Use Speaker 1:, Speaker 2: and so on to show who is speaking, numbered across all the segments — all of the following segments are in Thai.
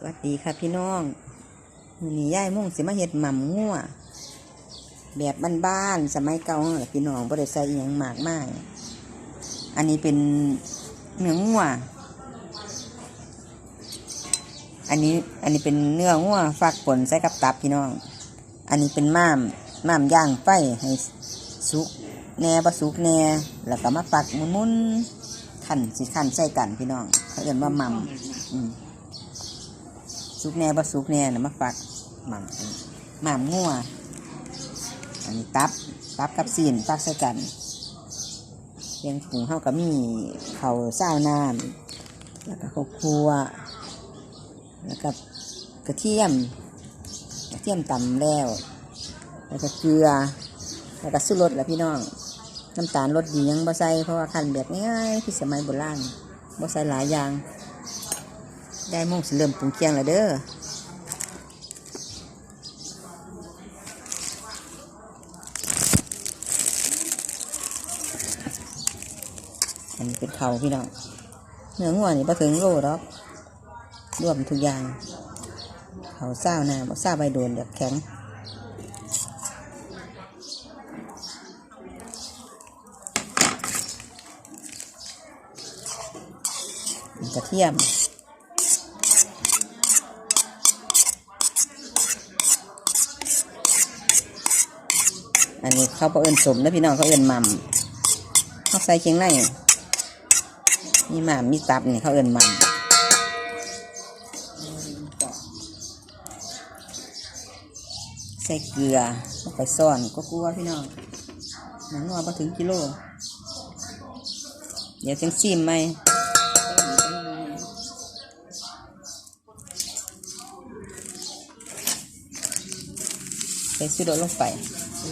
Speaker 1: สวัสดีค่ะพี่น้องมือนี้ย่ายมุ่งสิมาเฮ็ดหม่ำงัวแบบบ้านๆสมัยเก่าแหละพี่น้องบ่ได้ใส่อิหยังมากมายอันนี้เป็นเนื้องัวอันนี้อันนี้เป็นเนื้องัวฟักผลใส่กับตับพี่น้อง อันนี้เป็นม่ามม่ามย่างไฟให้สุกแน่บ่สุกแน่แล้วก็มาปักหมุนๆขันสิขันใส่กันพี่น้องเขาเรียกว่าหม่ำอืม สุกแน่บ่สุกแน่นะมาฝักหม่ำหม่ำงัวอันนี้ตับตับกับซีนฟักใส่กันเลี้ยงถุงเฮาก็มีเขาเศร้าวน้ำแล้วก็ข้าวคั่วแล้วก็กระเทียมกระเทียมตำแล้ว แล้วก็เกลือ แล้วก็สุรสแหละพี่น้องน้ำตาลรสดียังบ่ใส่เพราะว่าคันแบบง่ายๆที่สมัยโบราณบ่ใส่หลายอย่าง ได้มงสิเริ่มปรุงเคียงแล้วเด้ออันนี้เป็นเขาพี่น้องเนื้องัวนี่พอถึงโลหรอกรวมทุกอย่าง เขาเศร้านะบ่เศร้าใบโดนเดี๋ยวแข็งกระเทียม อันนี้เขาเอิ้นสมนะพี่น้องเขาเอิ้นมัมเขาใส่เคียงในมีหมามมีตับนี่เขาเอิ้นมัมใส่เกลือลงไปซ่อนก็กลัวพี่น้องหนังว่าพอถึงกิโล เดี๋ยวจังซีมไหมใส่สุดลงไป เร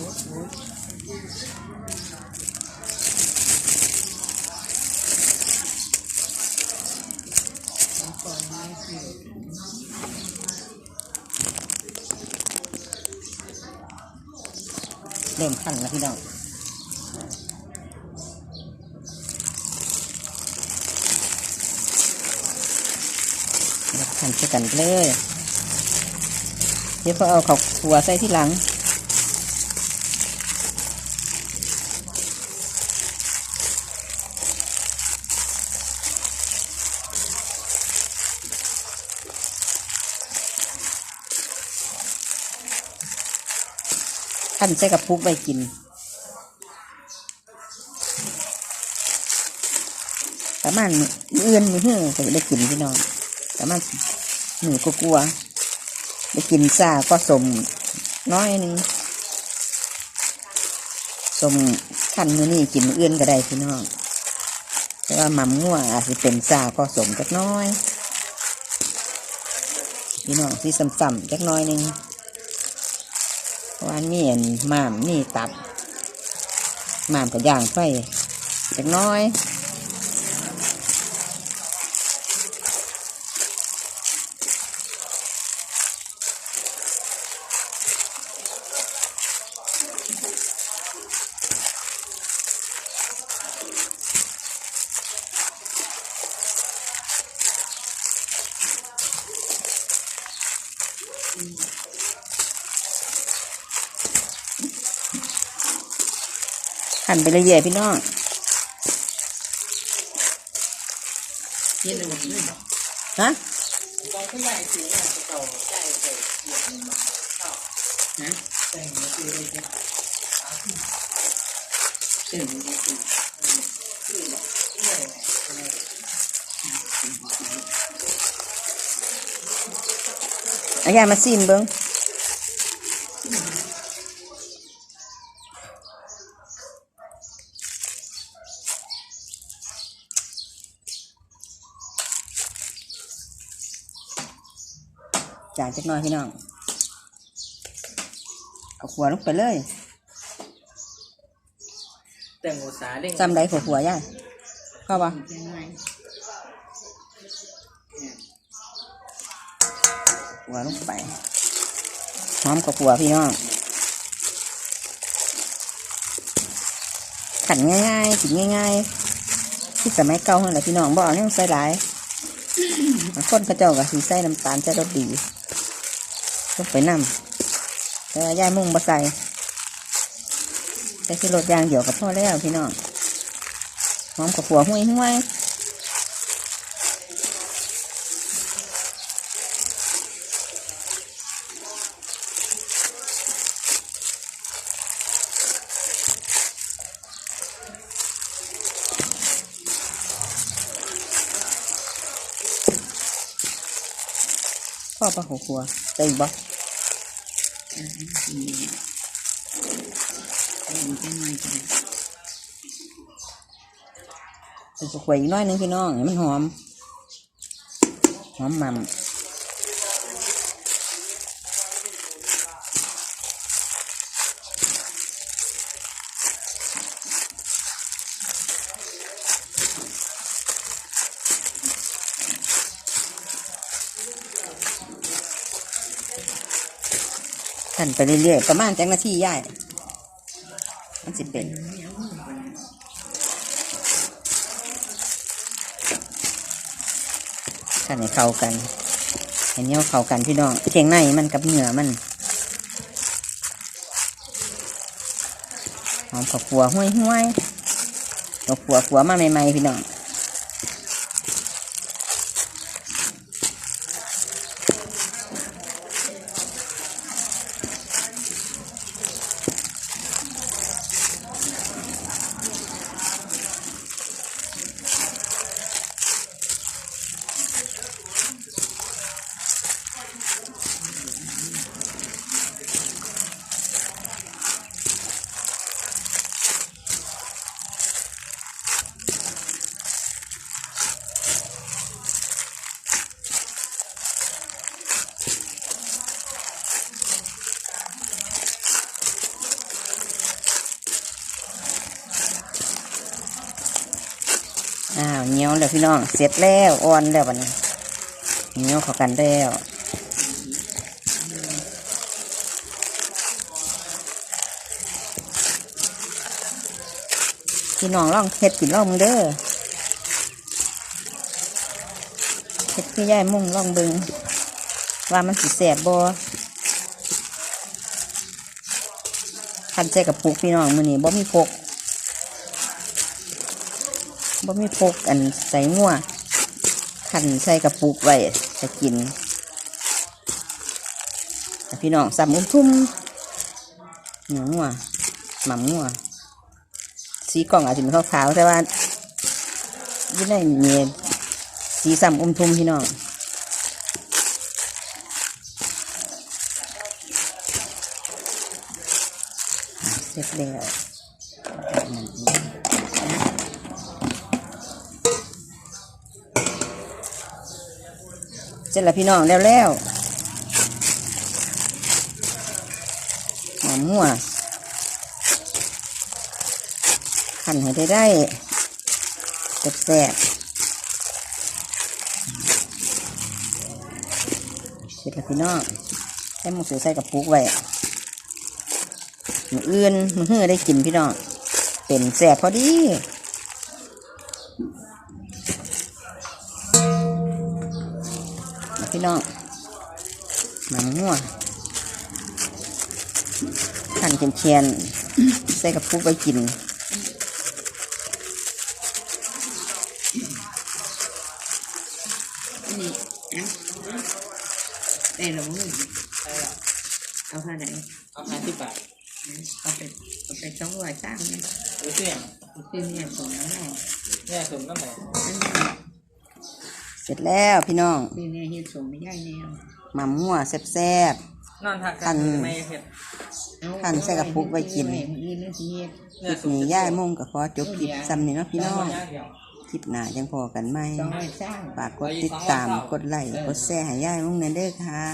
Speaker 1: ิ่มขั้นแล้วพี่น้องขั้นใส่กันเลย เดี๋ยวพอเอาเขาขัวใส่ที่หลัง ขั้นใส่กับพุกไปกินประมาณมืออื่นมือเฮือจะได้กินพี่น้องประมาณหนึ่งกลัวได้กินซาก็สมน้อยหนึงสมขั้นมือนี่กินมืออื่นก็ได้พี่น้องแต่ว่าหม่ำงัวอาจจะเป็นซาก็สมจักหน้อยพี่น้องที่ซ้ำๆจักน้อยหนึง ว่ามีอันมามนี่ตับมามกับย่างไฟจักน้อย หั่นไปเรื่อยๆพี่น้อง
Speaker 2: นี่เลยมันนี่
Speaker 1: ฮะ
Speaker 2: ตอนเขาใหญ่สีเนี่ยเก่าใหญ่ใหญ่เหยียบมันมาเข้า
Speaker 1: ฮะ
Speaker 2: แต่งมาคือเลยจะขาขึ้นเส้นมันจะขึ้นคือแบบที่ไหนไหน
Speaker 1: เอายามาซิมเบิ้ง จานจักหน่อยพี่น้อง เอาขัวลงไปเลย
Speaker 2: แต่งอุตสาห์เร่ง
Speaker 1: จำได้ขัวขัวๆย่ายเข้าปะ
Speaker 2: ยังไง
Speaker 1: ขัวลงไปหอมกับขัวพี่น้องขันง่ายๆกินง่ายๆที่สมัยเก่านั่นแหละพี่น้องบอกเนี่ยใส่หลายบางคนเขาเจ้าก็สีใส่น้ำตาลใส่รสดี ลงไปนำแต่ว่าย่ายมุ่งบ่ใส่ใส่ที่รถยางเดียวกับพ่อแล้วพี่น้องหอมกับหัวห้วยห้วย อปลาหัวหัวใส่อีกบ่
Speaker 2: อืมอืมเอาอีก
Speaker 1: ใส่กระขวยอีกน้อยหนึงพี่น้องให้มันหอม หอมมัน หั่นไปเรื่อยๆ ประมาณจังนาทีย่ายมันสิเป็นขันให้เข้ากันให้เนี้ยเข้ากันพี่น้องเคียงในมันกับเหนื้อมันหอมข้าวขัวห้วยห้วยข้าวขัวขัวมาใหม่ๆพี่น้อง อ้าวเหนียวแล้วพี่น้องเสร็จแล้วอ่อนแล้วบัดนี้เหนียวเข้ากันแล้วพี่น้องลองเฮ็ดกินลองมึงเด้อเฮ็ดคือย่ายมุ่งลองเบิงว่ามันสิแสบบ่คันใจกับปุกพี่น้องมือนี้บ่มีพก บ่มีพกอันใส่งัวขันใส่กระปุกไว้จะกินพี่น้องสับมุมทุ่มหนียวงัวหม่ำงัวสีกล่องอาจจะเป็นขาวๆแต่ว่าอยี่ในนี่สีสัมอุ้มทุ่มพี่น้องเสร็จแล้วเส ร็จแล้วพี่น้องแล้วแล้วหอมหัวขันให้ได้ได้แซ่บเสร็จแล้วพี่น้องใส่หมูเสือใส่กับปุกไว้มืออื่นมือเฮือได้กินพี่น้องเป็นแซ่บพอดี พี่น้องหนังงัวขันเชียนเชียนๆใส่กับพุกไปกิน
Speaker 2: อันนี้อะได้หรือมึงเอาผ้าไหน
Speaker 3: เอาห้าสิบบาท
Speaker 2: เอาไปเอาไปสองร้อยสามเนี่ย
Speaker 3: หรือเสี่ยง
Speaker 2: ซื้อเนี่ยส่งมาให้
Speaker 3: แม่สุ่มน้ำไหน
Speaker 2: อันนี้
Speaker 1: เสร็จแล้วพี่น้อง
Speaker 2: ซื้อเนี่ยเฮ็ดส่งไม่ได้แนว
Speaker 1: หม่ำงัวแซ่บ
Speaker 3: นอนทัก
Speaker 1: คัน
Speaker 3: ไม่เผ็ด
Speaker 1: ขันใส่กระปุกไว้กิน
Speaker 2: มื้ออื่นนี่สิเฮ็ด
Speaker 1: ๆคลิปนี้ย่ายมุ่งกับขอจบคลิปซ้ำนี่เนาะพี่น้อง
Speaker 3: ย่างเดียว
Speaker 1: คลิปหน้ายังพอกันไหม
Speaker 2: สองร้อยสาม
Speaker 1: ฝากกดติดตามกดไลค์กดแชร์ให้ย่ายมุ่งนั่นเด้อค่ะ